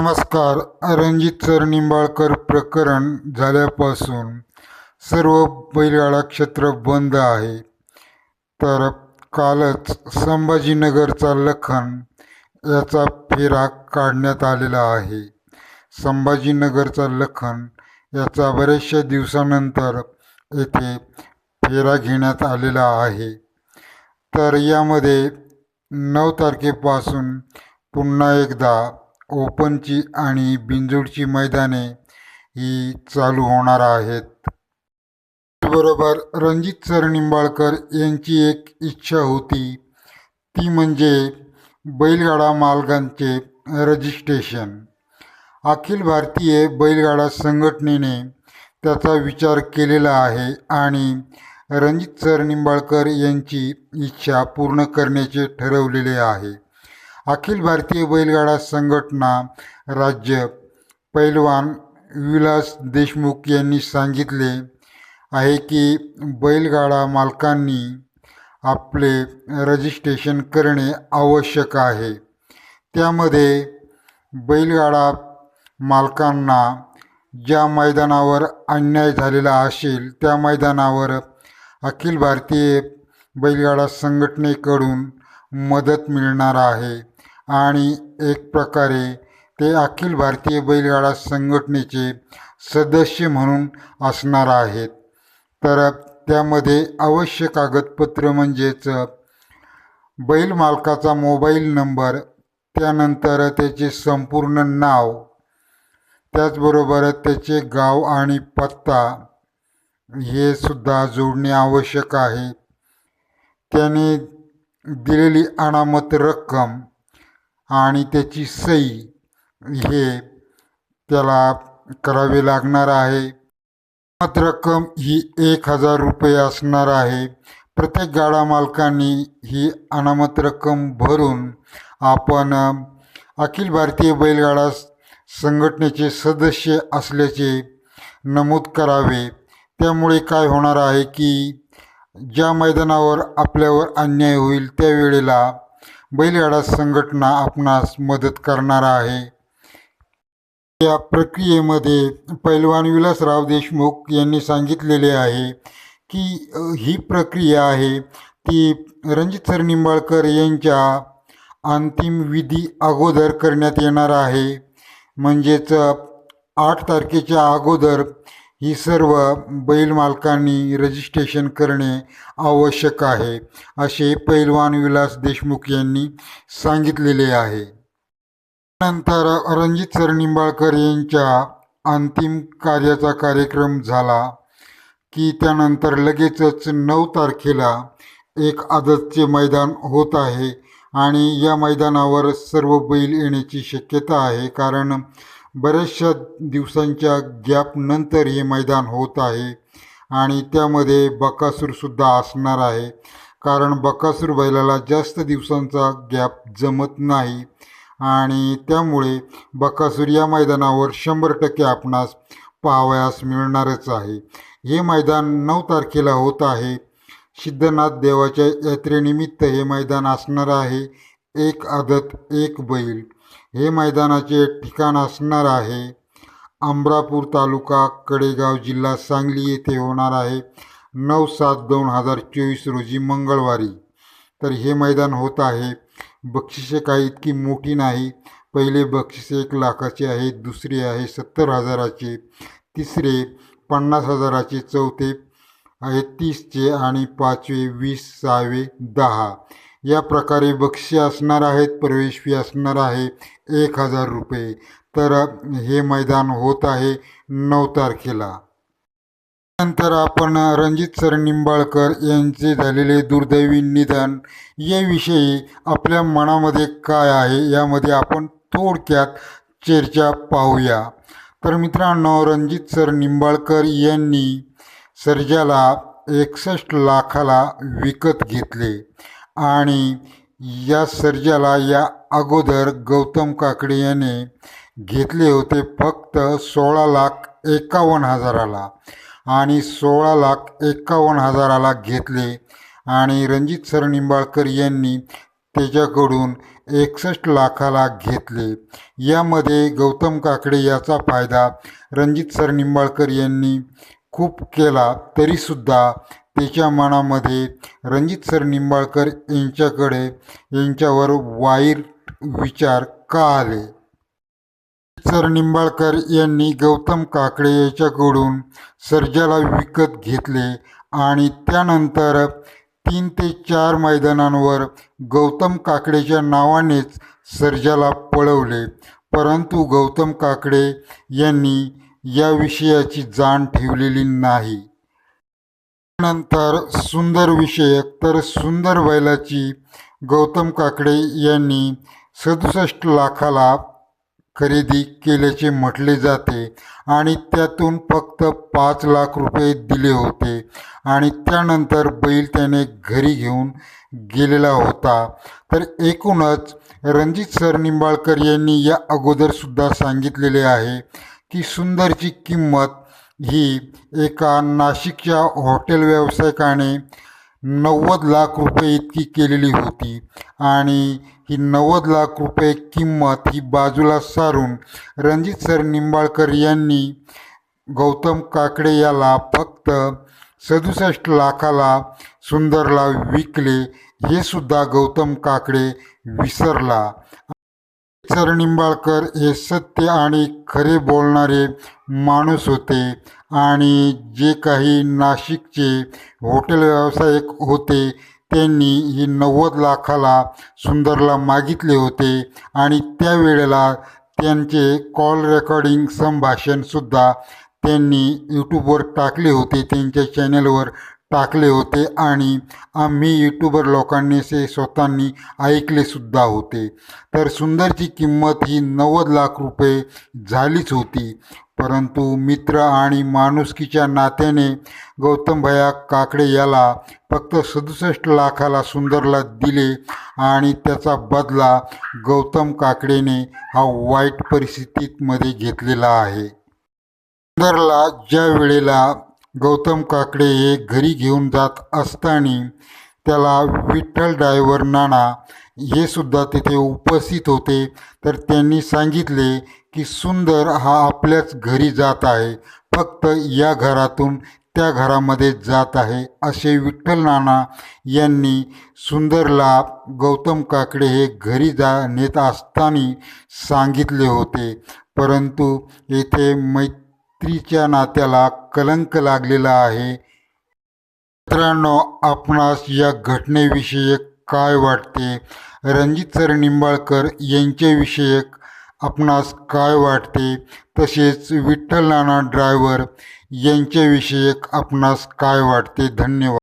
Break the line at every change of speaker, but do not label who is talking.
नमस्कार. रणजित सर निंबाळकर प्रकरण झाल्यापासून सर्व बैलगाडा क्षेत्र बंद आहे. तर कालच संभाजीनगरचा लखन याचा फेरा काढण्यात आलेला आहे. संभाजीनगरचा लखन याचा बऱ्याचशा दिवसानंतर येथे फेरा घेण्यात आलेला आहे. तर यामध्ये नऊ तारखेपासून पुन्हा एकदा ओपनची आणि बिंजोडची मैदाने ही चालू होणार आहेत. बरोबर रणजित सर निंबाळकर यांची एक इच्छा होती. ती म्हणजे बैलगाडा मालकांचे रजिस्ट्रेशन. अखिल भारतीय बैलगाडा संघटनेने त्याचा विचार केलेला आहे आणि रणजित सर निंबाळकर यांची इच्छा पूर्ण करण्याचे ठरवलेले आहे. अखिल भारतीय बैलगाडा संघटना राज्य पैलवान विलास देशमुख यांनी सांगितले आहे की बैलगाडा मालकांनी आपले रजिस्ट्रेशन करणे आवश्यक आहे. त्यामध्ये बैलगाडा मालकांना ज्या मैदानावर अन्याय झालेला असेल त्या मैदानावर अखिल भारतीय बैलगाडा संघटनेकडून मदत मिळणार आहे. आणि एक प्रकारे ते अखिल भारतीय बैलगाडा संघटनेचे सदस्य म्हणून असणार आहेत. तर त्यामध्ये आवश्यक कागदपत्र म्हणजेच बैल मालकाचा मोबाईल नंबर त्यानंतर त्याचे संपूर्ण नाव त्याचबरोबर त्याचे गाव आणि पत्ता हे सुद्धा जोडणे आवश्यक आहे. त्याने दिलेली अनामत रक्कम आणि त्याची सही हे त्याला करावे लागणार आहे. अनामत रक्कम ही एक हजार रुपये असणार आहे. प्रत्येक गाडा मालकांनी ही अनामत रक्कम भरून आपण अखिल भारतीय बैलगाडा संघटनेचे सदस्य असल्याचे नमूद करावे. त्यामुळे काय होणार आहे की ज्या मैदानावर आपल्यावर अन्याय होईल त्यावेळेला बैलगाडा संघटना आपणास मदत करणार आहे. या प्रक्रियेमध्ये पैलवान विलासराव देशमुख यांनी सांगितलेले आहे की ही प्रक्रिया आहे ती रणजित सर निंबाळकर यांच्या अंतिम विधी अगोदर करण्यात येणार आहे. म्हणजेच आठ तारखेच्या अगोदर ही सर्व बैल मालकांनी रजिस्ट्रेशन करणे आवश्यक आहे असे पैलवान विलास देशमुख यांनी सांगितलेले आहे. नंतर रणजित सर निंबाळकर यांच्या अंतिम कार्याचा कार्यक्रम झाला की त्यानंतर लगेचच नऊ तारखेला एक आदतचे मैदान होत आहे आणि या मैदानावर सर्व बैल येण्याची शक्यता आहे कारण बऱ्याचशा दिवसांच्या गॅपनंतर हे मैदान होत आहे आणि त्यामध्ये बकासूरसुद्धा असणार आहे. कारण बकासूर बैलाला जास्त दिवसांचा गॅप जमत नाही आणि त्यामुळे बकासूर या मैदानावर शंभर टक्के आपणास पाहावयास मिळणारच आहे. हे मैदान नऊ तारखेला होत आहे. सिद्धनाथ देवाच्या यात्रेनिमित्त हे मैदान असणार आहे. एक आदत एक बैल. हे मैदानाचे ठिकाण असणार आहे. अमरापूर तालुका कडेगाव जिल्हा सांगली येथे होणार आहे. नऊ सात दोन हजार चोवीस रोजी मंगळवारी. तर हे मैदान होत आहे. बक्षिसे काही इतकी मोठी नाही. पहिले बक्षीस एक लाखाचे आहे दुसरे आहे सत्तर हजाराचे तिसरे पन्नास हजाराचे चौथे आहे तीसचे आणि पाचवे वीस सहावे दहा. या प्रकारे बक्षी असणार आहेत प्रवेश फी असणार आहे एक हजार रुपये. तर हे मैदान होत आहे नऊ तारखेला. नंतर आपण रणजित सर निंबाळकर यांचे झालेले दुर्दैवी निधन याविषयी आपल्या मनामध्ये काय आहे यामध्ये आपण थोडक्यात चर्चा पाहूया. तर मित्रांनो रणजित सर निंबाळकर यांनी सर्जाला एकसष्ट लाखाला विकत घेतले. आणि या सर्जाला या अगोदर गौतम काकडे याने घेतले होते फक्त सोळा लाख एकावन्न हजाराला. आणि सोळा लाख एकावन्न हजाराला घेतले. आणि रणजित सर निंबाळकर यांनी त्याच्याकडून एकसष्ट लाखाला घेतले. यामध्ये गौतम काकडे याचा फायदा रणजित सर निंबाळकर यांनी खूप केला. तरीसुद्धा त्याच्या मनामध्ये रणजित सर निंबाळकर यांच्याकडे यांच्यावर वाईट विचार का आले? सर निंबाळकर यांनी गौतम काकडे याच्याकडून सर्जाला विकत घेतले आणि त्यानंतर तीन ते चार मैदानांवर गौतम काकडेच्या नावानेच सर्जाला पळवले. परंतु गौतम काकडे यांनी या विषयाची जाण ठेवलेली नाही. नंतर सुंदर विषयक तर सुंदर बैलाची गौतम काकडे यांनी सदुसष्ट लाखाला खरेदी केल्याचे म्हटले जाते आणि त्यातून फक्त पाच लाख रुपये दिले होते आणि त्यानंतर बैल त्याने घरी घेऊन गेलेला होता. तर एकूणच रणजित सर निंबाळकर यांनी या अगोदरसुद्धा सांगितलेले आहे की सुंदरची किंमत ही एका नाशिकच्या हॉटेल व्यावसायिकाने नव्वद लाख रुपये इतकी केलेली होती. आणि ही नव्वद लाख रुपये किंमत ही बाजूला सारून रणजित सर निंबाळकर यांनी गौतम काकडे याला फक्त सदुसष्ट लाखाला सुंदरला विकले हे सुद्धा गौतम काकडे विसरला. सर निंबाळकर हे सत्य आणि खरे बोलणारे माणूस होते आणि जे काही नाशिकचे हॉटेल व्यावसायिक होते त्यांनी ही नव्वद लाखाला सुंदरला मागितले होते आणि त्यावेळेला त्यांचे कॉल रेकॉर्डिंग संभाषणसुद्धा त्यांनी यूट्यूबवर टाकले होते त्यांच्या चॅनलवर टाकले होते आणि आम्ही यूट्यूबर लोकांनी ते स्वतःनी ऐकलेसुद्धा होते. तर सुंदरची किंमत ही नव्वद लाख रुपये झालीच होती. परंतु मित्र आणि माणुसकीच्या नात्याने गौतम भया काकडे याला फक्त सदुसष्ट लाखाला सुंदरला दिले आणि त्याचा बदला गौतम काकडेने हा वाईट परिस्थितीमध्ये घेतलेला आहे. सुंदरला ज्या वेळेला गौतम काकडे हे घरी घेऊन जात असताना त्याला विठ्ठल डायव्हर नाना हे सुद्धा तिथे उपस्थित होते. तर त्यांनी सांगितले की सुंदर हा आपल्याच घरी जात आहे. फक्त या घरातून त्या घरामध्ये जात आहे. असे विठ्ठल नाना यांनी सुंदरला गौतम काकडे हे घरी जा नेत असताना सांगितले होते. परंतु येथे मै स्त्रीच्या नात्याला कलंक लागलेला आहे. मित्रांनो आपणास या घटनेविषयक काय वाटते? रणजित सर निंबाळकर यांच्याविषयक आपणास काय वाटते? तसेच विठ्ठल नाना ड्रायव्हर यांच्याविषयक आपणास काय वाटते? धन्यवाद.